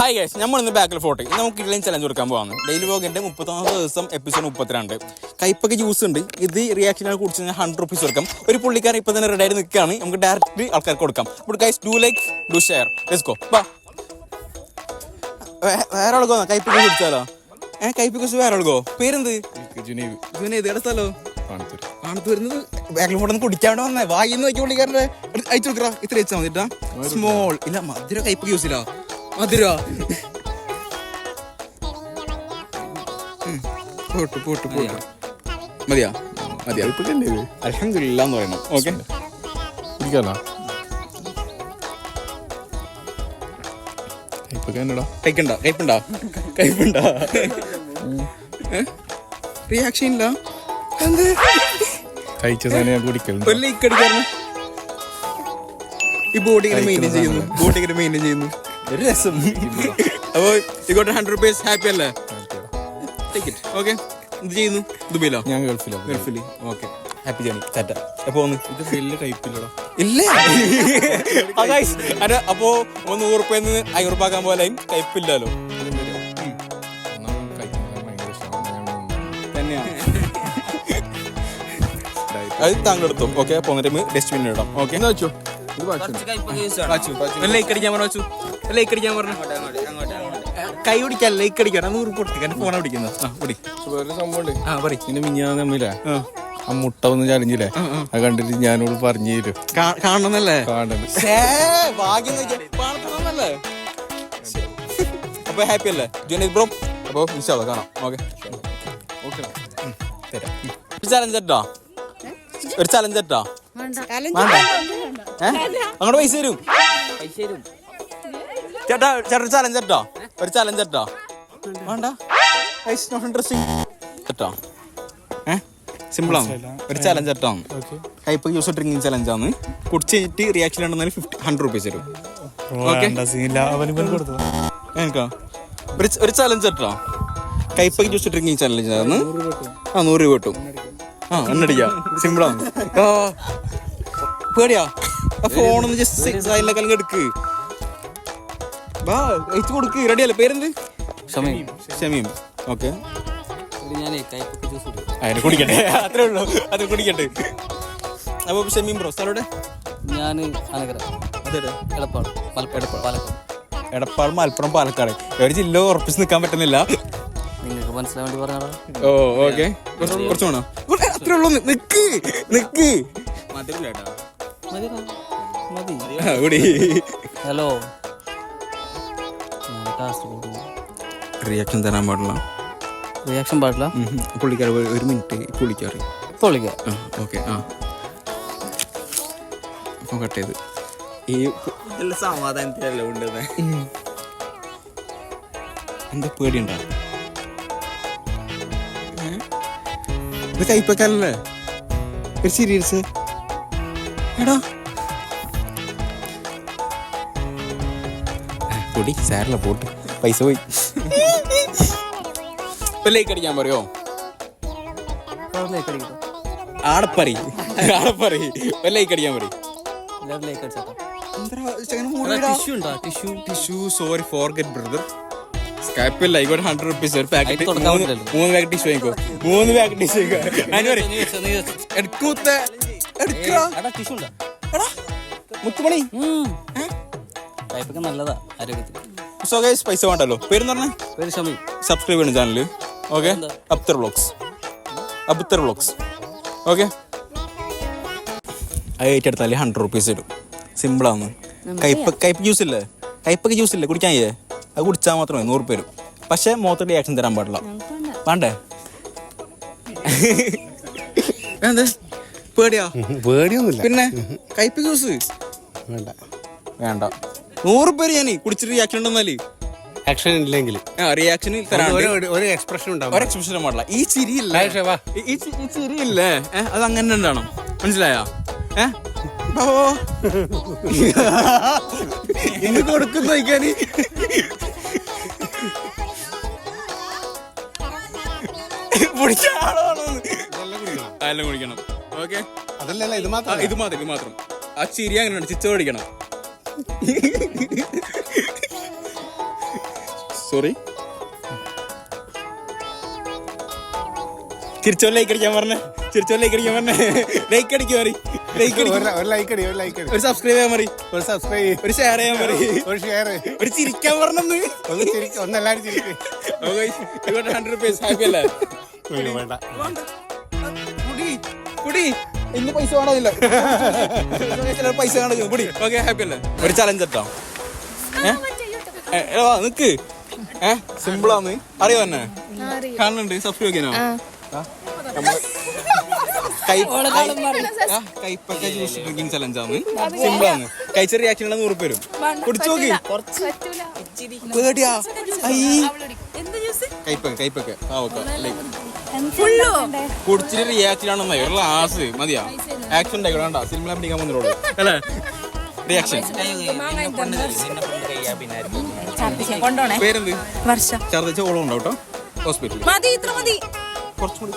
Hi guys നമ്മൾ ഇന്ന് ബാക്കിൽ ഫോട്ടോ. നമുക്ക് ഇഡ്ലൈൻ ചലഞ്ച് കൊടുക്കാൻ പോകാം ഡെയിലി വോഗിന്റെ മുപ്പത്തൊന്നാം ദിവസം എപ്പിസോഡ് മുപ്പത്തിരണ്ട്. കൈപ്പൊക്കെ ജ്യൂസ് ഉണ്ട്. ഇത് റിയാക്ഷനെ കുടിച്ചു ഞാൻ ഹൺഡ്രഡ് റുപ്പീസ് കൊടുക്കാം. ഒരു പുള്ളിക്കാരൻ ഇപ്പം തന്നെ റെഡി ആയിട്ട് നിൽക്കുകയാണ്. നമുക്ക് ഡയറക്റ്റ് ആൾക്കാർക്ക് കൊടുക്കാം. അപ്പോൾ guys do like do share let's go ബാ വേറെ ആൾക്കോ കൈപ്പൊക്കെ കുടിച്ചാലോ? ഏഹ് കൈപ്പൊക്കെ വേറെ ആൾക്കോ പേരെന്ത്? ജുനീവ് ഇവന് എവിടെ സ്ഥലോ? കാണത്ത് വരുന്നത് ബാക്കിൽ ഫോട്ടോ കുടിക്കാണ്ട് വന്നേ. വായിന്ന് നോക്കി പുള്ളിക്കാരന്റെ അയച്ചു കൊടുക്കറ ഇത്ര അയച്ചാൽ മതി സ്മോൾ ഇല്ല മധുര കയ്പ് യൂസ് ഇല്ല മധുര? Pot pot pot. മതിയാ? മതിയാ? അലഹമില്ല എന്ന് പറയണം ഓക്കെ. കയ്പുണ്ടോ? റിയാക്ഷൻ ഇല്ല. ഈ ബോഡി ഇങ്ങനെ മെയിന്റെയിൻ ചെയ്യുന്നു. ബോഡി ഇങ്ങനെ മെയിന്റെയിൻ ചെയ്യുന്നു. ഒരു രസം. അപ്പോൾ ഇങ്ങോട്ട് ഹൺഡ്രഡ് റുപ്പീസ് ഹാപ്പി അല്ലേ? ടിക്കറ്റ് ഓക്കെ എന്ത് ചെയ്യുന്നു. ദുബൈയിലോ? ഞാൻ ഗൾഫിലോ. ഗൾഫിൽ ഓക്കെ ഹാപ്പി ജേണി ടാറ്റ അപ്പോ ഒന്ന് ഇത് വലിയ ടൈപ്പില്ലടാ ഇല്ലേ? അതെ അപ്പോ ഒന്ന് നൂറ് റുപ്യ അയ്യൂറ് റുപ്യ ആക്കാൻ പോലെ ടൈപ്പില്ലല്ലോ അത് താങ്കൾ എടുത്തു ഓക്കെ പോന്നിട്ട് ഡസ്റ്റ്ബിൻ ഇടാം. ഓക്കെ എന്നാ വെച്ചോ പറഞ്ഞു വാച്ചു ലൈക്ക് അടിക്കാൻ പറഞ്ഞു കൈ പിടിക്കാൻ ലൈക്ക് അടിക്കാൻ നൂറ് എന്റെ ഫോണാ പിടിക്കുന്നത് ആ പിടി. വേറെ സംഭവമുണ്ട്. ആ പറ പിന്നെ മിഞ്ഞാൻ തമ്മിലാ ആ. മുട്ട ഒന്ന് ചലിഞ്ഞില്ലേ അത് കണ്ടിട്ട് ഞാനോട് പറഞ്ഞു തരും. കാണണമെന്നല്ലേ? കാണണമെന്നല്ലേ അപ്പൊ ഹാപ്പി അല്ലേ? ജോനീത് ബ്രോ അപ്പൊ ഇൻഷാല്ല കാണാം. ഓക്കെ ഓക്കെ തരാം. ഒരു ചലഞ്ച് കേട്ടോ ഒരു ചലഞ്ച് ഇട്ടോ? അങ്ങോട്ട് പൈസ തരും. ചേട്ടാ ചേട്ടാ ഒരു ചലഞ്ച് കേട്ടോ ഒരു ചലഞ്ച് കേട്ടോ വേണ്ട. നോട്ട് ഇൻട്രസ്റ്റിംഗ് കേട്ടോ ഏ? സിമ്പിളാണ് ഒരു ചലഞ്ച് കേട്ടോ കൈപ്പ് യൂസ് ഡ്രിങ്കിങ് ചലഞ്ചാണ് കുടിച്ച് കഴിഞ്ഞിട്ട് റിയാക്ഷൻ ഉണ്ടെന്നാൽ ഫിഫ്റ്റി ഹൺഡ്രഡ് റുപ്പീസ് തരും. എനിക്കോ? ഒരു ഒരു ചലഞ്ച് കേട്ടോ കൈപ്പ് ജ്യൂസ് ഡ്രിങ്കിങ് ചലഞ്ച് ആണ്. ആ നൂറ് രൂപ കിട്ടും. ആ എണ്ണടിക്കാം സിമ്പിളാണ് പേടിയാ. ഫോണൊന്ന് ജസ്റ്റ് സൈഡിലേക്ക് അല്ലെങ്കിൽ എടുക്ക്. വാ അയച്ചു കൊടുക്ക് റെഡിയല്ലേ പേരെന്ത്? ഷമീം. ഷമീം. ഓക്കെ. അതിനെ കുടിക്കട്ടെ. അത്രേ ഉള്ളൂ. അത് കുടിക്കട്ടെ. അപ്പോൾ ഷമീം ബ്രോ ഞാൻ അനകര അതെ എടപ്പാട് മലപ്പുറം പാലക്കാട്. എടപ്പാൾ മലപ്പുറം പാലക്കാട്. ഒരു ജില്ല ഉറപ്പിച്ച് നിൽക്കാൻ പറ്റുന്നില്ല. നിങ്ങൾക്ക് മനസ്സിലാൻ വേണ്ടി പറഞ്ഞാ ഓ ഓക്കെ. കുറച്ച് വേണോ അത്രേ ഉള്ളൂ. നിക്ക് നിക്ക്. മതി ഹലോ. കാസർഗോഡ് റിയാക്ഷൻ തരാൻ പാടില്ല. റിയാക്ഷൻ പാടില്ല? പുള്ളിക്കാർ ഒരു മിനിറ്റ് പുള്ളിക്കാറി പൊളിക്കുക ആ ഓക്കെ ആ. അപ്പം കട്ട് ചെയ്ത്. ഈ സമാധാനത്തിലല്ല കൊണ്ടുവന്നേ എന്താ പേടിയുണ്ടോ? ഇത് കൈപ്പക്കാലല്ലേ ഒരു സീരിയൽസ് എടാ പൊടി സാരല്ല പോട്ട്. പൈസ പോയി. ലൈക്ക് അടിക്കാൻ പറയോ? ആടപ്പറി. ആടപ്പറി. ലൈക്ക് അടിക്കാൻ പറയും? സോറി ഫോർഗെറ്റ് ബ്രദർ സ്കാപ്പിൽ ആയിക്കോട്ടെ ഹൺഡ്രഡ് റുപ്പീസ് ഒരു പാക്കറ്റ് മൂന്ന്. മൂന്ന് പാക്കറ്റ് ടിഷ്യൂ വാങ്ങിക്കോ. Packet tissue. എടുക്കൂത്ത. മുത്തുമണി. കൈപ്പൊക്കെ നല്ലതാ ആരോഗ്യത്തിന് സോ ഗൈസ് പൈസ വേണ്ടല്ലോ? പേര് പറഞ്ഞേ? പേര് ഷമി. സബ്സ്ക്രൈബ് ചെയ്യണം channel okay? Abthar vlogs Abthar vlogs okay അത് ഏറ്റെടുത്താൽ ഹൺഡ്രഡ് റുപ്പീസ് തരും സിമ്പിളാണ് കയ്പ കയ്പ് ജ്യൂസ് ഇല്ലേ? കയ്പ്പൊക്കെ ജ്യൂസ് ഇല്ലേ? കുടിക്കാൻ ചെയ്യേ അത് കുടിച്ചാൽ മാത്രമേ നൂറ് പേരും പക്ഷേ മുഖത്ത് റിയാക്ഷൻ തരാൻ പാടില്ല. വേണ്ടേ? എന്ത് പേടിയാ? പേടിയൊന്നുമില്ല. പിന്നെ? കയ്പ്പ് ജ്യൂസ് വേണ്ട. വേണ്ട. നൂറ് പേര് ഞാൻ കുടിച്ചിട്ട് റിയാക്ഷൻ ഉണ്ടെന്നാൽ. ആക്ഷൻ ഇല്ലെങ്കിൽ. ആ റിയാക്ഷൻ ഒരു എക്സ്പ്രഷൻ ഉണ്ടാവും. ഒരു എക്സ്പ്രഷൻ പാടില്ല. ഈ ചിരി. ഈ- ഏ, അത് അങ്ങനെ ഉണ്ടാവണം. മനസ്സിലായോ? പിടിച്ച ആളാണോ. എല്ലാം കുടിക്കണം. ഓക്കെ? അതല്ലല്ല ഇത് ഇത് മാത്രം ഇത് മാത്രം. ആ ചിരി അങ്ങനെയാണ് ചിച്ച പഠിക്കണം സോറി. ചിരിച്ചോ ലൈക്ക് അടിക്കാൻ പറഞ്ഞേ. ചിരിച്ചോ ലൈക്ക് അടിക്കാൻ പറഞ്ഞേ. ലൈക്ക് അടിക്കുക മതി ലൈക്ക് ഒരു- ലൈക്ക് അടി ഒരു ലൈക്ക് അടി. ഒരു സബ്സ്ക്രൈബ് ചെയ്യാൻ മതി ഒരു സബ്സ്ക്രൈബ് ഒരു ഷെയർ ചെയ്യാൻ മതി ഒരു ഷെയർ ഒരു ചിരിക്കാൻ പറഞ്ഞെന്ന്. ഒന്ന് ചിരിക്കും ഒന്ന് എല്ലാവരും ചിരിക്കും. ഹൺഡ്രഡ് റുപ്പീസ് ഹാപ്പി അല്ലേ? വേണ്ട. കുടി കുടി. ഇന്ന് പൈസ വേണമെന്നില്ല ചിലർ പൈസ കാണിക്കും കൂടി ഓക്കെ ഹാപ്പി അല്ലേ? ഒരു ചലഞ്ച് കേട്ടോ ഏ? നിക്ക്. ഏ? സിമ്പിളാന്ന് അറിയോ തന്നെ കാണുന്നുണ്ട് സബ്സ്ക്രൈബ് ചെയ്യാനോ കൈപ്പക്ക ജ്യൂസ് ഡ്രിങ്കിങ് ചലഞ്ച് ആണ് സിമ്പിൾ ആണ് കഴിച്ച റിയാക്ഷൻ ഉള്ള നൂറ് പേരും കുടിച്ചു നോക്കി. പേടിയാ ഐ കൈപ്പക്ക കൈപ്പൊക്കെ. പാവൊക്കെ ലൈക്ക്. കുടിച്ചിട്ട് റിയാക്ഷൻ ആണെന്നേ ഒരു ലാസ് മതിയാ. ആക്ഷൻ ഉണ്ടായിക്കോ വേണ്ട സിനിമ പിടിക്കാൻ വന്നിട്ടുള്ളൂ അല്ലേ? റിയാക്ഷൻ പേരെന്ത്? വർഷ. ഛർദ്ദിച്ച ഓളം ഉണ്ടോ കേട്ടോ? ഹോസ്പിറ്റലിൽ മതി ഇത്ര മതി. കുറച്ചുകൂടി.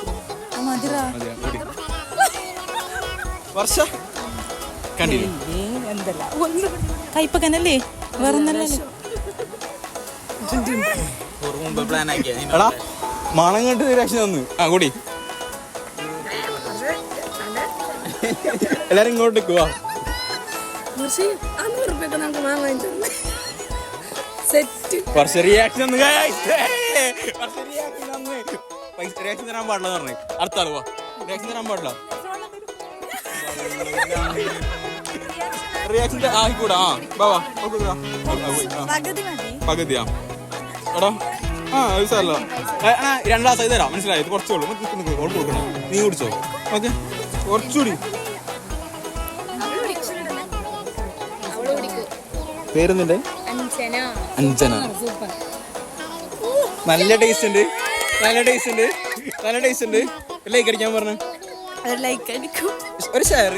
വർഷ. കണ്ടില്ലേ? എന്തല്ല. കയ്പക്കനല്ലേ വേറൊന്നല്ലേ എടാ മണം കണ്ട് റിയാക്ഷൻ തന്നു. ആ കൂടി. എല്ലാരും ഇങ്ങോട്ട് നിൽക്കുവാ സെറ്റ്. വർഷ റിയാക്ഷൻ തന്നു. റിയാക്ഷൻ തന്നു. പൈസ റിയാക്ഷൻ തരാൻ പാടില്ല പറഞ്ഞു. അടുത്ത ആൾ വാ. റിയാക്ഷൻ തരാൻ പാടില്ല. റിയാക്ഷൻ ആയിക്കൂടാ. ആ ബാബാ വാ. ഓക്കെ ആ, ആ, പോയി. ആ. എടാ രണ്ട് ഗ്ലാസ് തരാം. മനസ്സിലായി? ഇത് കുറച്ചേ ഉള്ളൂ. നിൽക്ക് നിൽക്ക് ഓൾ കൊടുക്കണം. നീ കുടിച്ചോ? ഓക്കെ. കുറച്ചുകൂടി പേര് അഞ്ചന അഞ്ജന. നല്ല ടേസ്റ്റ് ഉണ്ട്. നല്ല ടേസ്റ്റ് ഉണ്ട്. നല്ല ടേസ്റ്റ് ഉണ്ട്. ലൈക്ക് അടിക്കാൻ പറഞ്ഞു. ഒരു ഷെയർ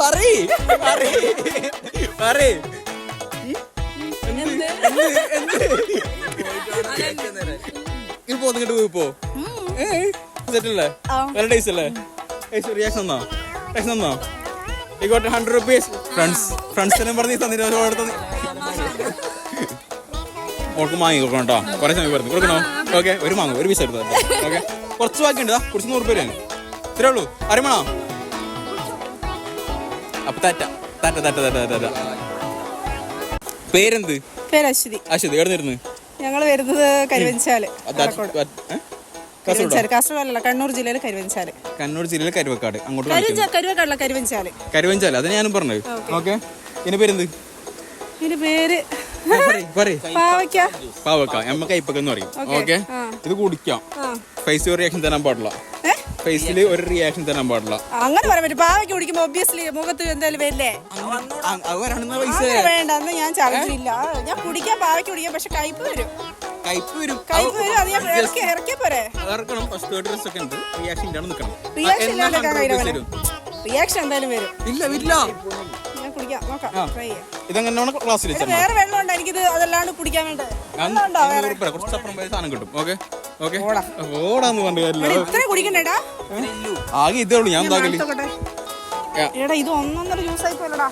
പറയ്. പറയ്. പറയ്. ഇത് പോന്നിട്ട് പോയി പോ. സെറ്റല്ലേ. നല്ല ടേസ്റ്റ് അല്ലേ റിയാക്ഷൻ തന്നോ? റിയാക്ഷൻ തന്നോ? ഈ ഹൺഡ്രഡ് റുപ്പീസ് ഫ്രണ്ട്സ് ഫ്രണ്ട്സിനെ പറഞ്ഞ് തന്നിട്ട് അടുത്ത് മോൾക്ക് മാങ്ങി കൊടുക്കണം കേട്ടോ. കുറെ സമയം പറഞ്ഞു കൊടുക്കണോ? ഓക്കെ ഒരു മാങ്ങ ഒരു പീസ് എടുത്തോ? ഓക്കെ കുറച്ച് ബാക്കിയുണ്ട്. കുറച്ച് നൂറ് പേര് ഇത്രേ ഉള്ളൂ. അറിയണോ അപ്പൊ താറ്റ. താറ്റ താറ്റ താറ്റ താറ്റ. പേരെന്ത്? പേര് അശ്വതി. അശ്വതി എവിടെ നിന്ന് ഞങ്ങൾ വരുന്നത് കരുവഞ്ചാൽ കരുവഞ്ചാൽ കാസർഗോഡ്. അല്ല കണ്ണൂർ ജില്ലയിൽ കരുവഞ്ചാൽ. കണ്ണൂർ ജില്ലയിലെ കരുവക്കാട് അങ്ങോട്ട് കരുവക്കാടല്ല കരുവഞ്ചാൽ. കരുവഞ്ചാൽ അത് ഞാനും പറഞ്ഞത്. ഓക്കെ. ഇനി പേരെന്ത്? ഇതിന്റെ പേര് പാവക്ക നമ്മ കൈപ്പൊക്കെന്ന് പറയും. ഓക്കെ. ഇത് കുടിക്കാം. ഫേസ് റിയാക്ഷൻ തരാൻ പാടില്ല? ഫേസിൽ ഒരു റിയാക്ഷൻ തരാൻ പാടില്ല. അങ്ങനെ പറയാൻ പറ്റും പാവയ്ക്ക് കുടിക്കുമ്പോ ഒബ്വിയസ്ലി മുഖത്ത് എന്തായാലും വരില്ലേ? അങ്ങനെ വേണ്ട എന്ന് ഞാൻ ചലഞ്ചില്ല ഞാൻ കുടിക്കാൻ പാവയ്ക്ക് കുടിക്കാം പക്ഷെ കയ്പ് വരും. കയ്പ് വരും. കയ്പ് വരും അത് ഞാൻ ഇറക്കി ഇറക്കിയ പോരെ. ഇറക്കണം ഫസ്റ്റ് ഒക്കെ ഉണ്ട്. റിയാക്ഷൻ ഇല്ലാണ്ട് നിൽക്കണം റിയാക്ഷൻ എന്നാ ഇല്ലാണ്ട് 100 rupees കയ്യിലെ തരും. റിയാക്ഷൻ എന്തായാലും വരും. ഇല്ല ഇല്ല. ഞാൻ കുടിക്കാം നോക്കാം. ട്രൈ ചെയ്യാം. ക്ലാസ്സിൽ വേറെ വെള്ളം ഉണ്ടോ? എനിക്കിത് അതല്ലാണ്ട് കുടിക്കാൻ വേണ്ടത്. കുറച്ചപ്പുറം സാധനം കിട്ടും. Okay okay. ഓടാന്ന് കാര്യമില്ല. കുടിക്കണ്ടേടാ. ആകെ ഇതേ ഉള്ളൂ ഞാൻ എന്താകൽ എടാ ഇത് ഒന്നൊന്നര ജ്യൂസ് ആയി പോലടാ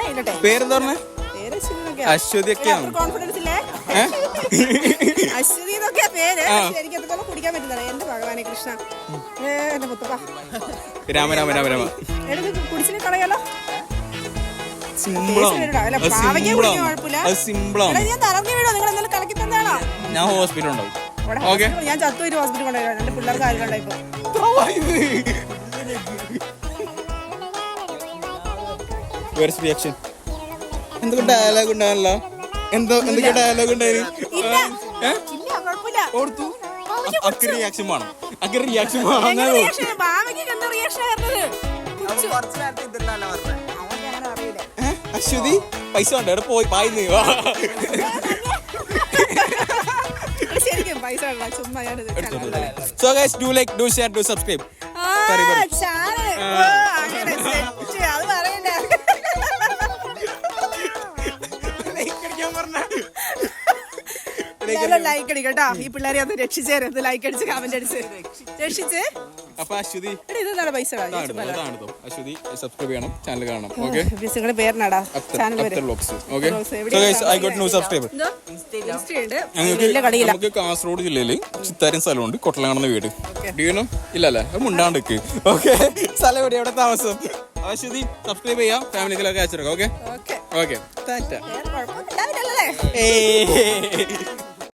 ഏ, പേരെന്താ പറഞ്ഞേ? പേര് അശ്വതി എന്നൊക്കെയാ. അശ്വതി എടാ, ഒക്കെയാണ് അത്ര കോൺഫിഡൻസ് ഇല്ലേ? അശ്വതി പേര്. എനിക്ക് അതുപോലെ കുടിക്കാൻ പറ്റുന്നില്ല. എന്റെ ഭഗവാനെ കൃഷ്ണ. ഏ, എന്റെ മുത്തപ്പ രാമ രാമ രാമ രാമ. കുടിച്ചിട്ട് കളയാലോ ഞാൻ തറഞ്ഞു വീടോ നിങ്ങൾ എന്തെങ്കിലും കലക്കി തന്നാണോ ഞാൻ ഹോസ്പിറ്റൽ ഉണ്ടാവും. ഞാൻ ചത്തു ഒരു ഹോസ്പിറ്റൽ കൊണ്ടുവരാം എന്റെ പിള്ളേർക്ക് ആരുണ്ടായി റിയാക്ഷൻ എന്തൊക്കെ ഡയലോഗ് ഉണ്ടാകാനല്ലോ എന്തോ എന്തൊക്കെ ഡയലോഗ് ഉണ്ടായിരുന്നു? ഇല്ല. ഏ? കുഴപ്പമില്ല. ഓർത്തു. അക്ക് റിയാക്ഷൻ വേണം. അക്ക് റിയാക്ഷൻ വേണം. ഞാൻ അശ്വതി പൈസ വേണ്ട എവിടെ പോയി? പായിന്ന് വാ. എടാ, ശരിക്കും പൈസ ചുമ്മാ share, do subscribe. Sorry, sorry. Channel. അങ്ങനെ set. ലൈക്ക് അടിക്കട്ടോ ഈ പിള്ളേരെ ഒന്ന് രക്ഷിച്ചേരും ലൈക്ക് അടിച്ച് കമന്റ് അടിച്ച്. രക്ഷിച്ച്? അപ്പൊ അശ്വതി എടാ ഇത് എന്താണ് പൈസ. അശ്വതി സബ്സ്ക്രൈബ് ചെയ്യണം ചാനൽ കാണണം ഓക്കെ നിങ്ങളുടെ പേരിനാടാ. നമുക്ക് കാസർഗോഡ് ജില്ലയിൽ സ്ഥലമുണ്ട് വീട്. ഡ്യൂനോ ഇല്ലല്ലേ? അത് മുണ്ടാണ്ടിക്ക്. ഓക്കെ സ്ഥലം എവിടെ എവിടെ താമസം? അശ്വതി സബ്സ്ക്രൈബ് ചെയ്യാം. ഫാമിലിക്കലൊക്കെ അയച്ചെടുക്കാം ഓക്കെ ഓക്കെ ഓക്കെ ടാറ്റ ഏയ്.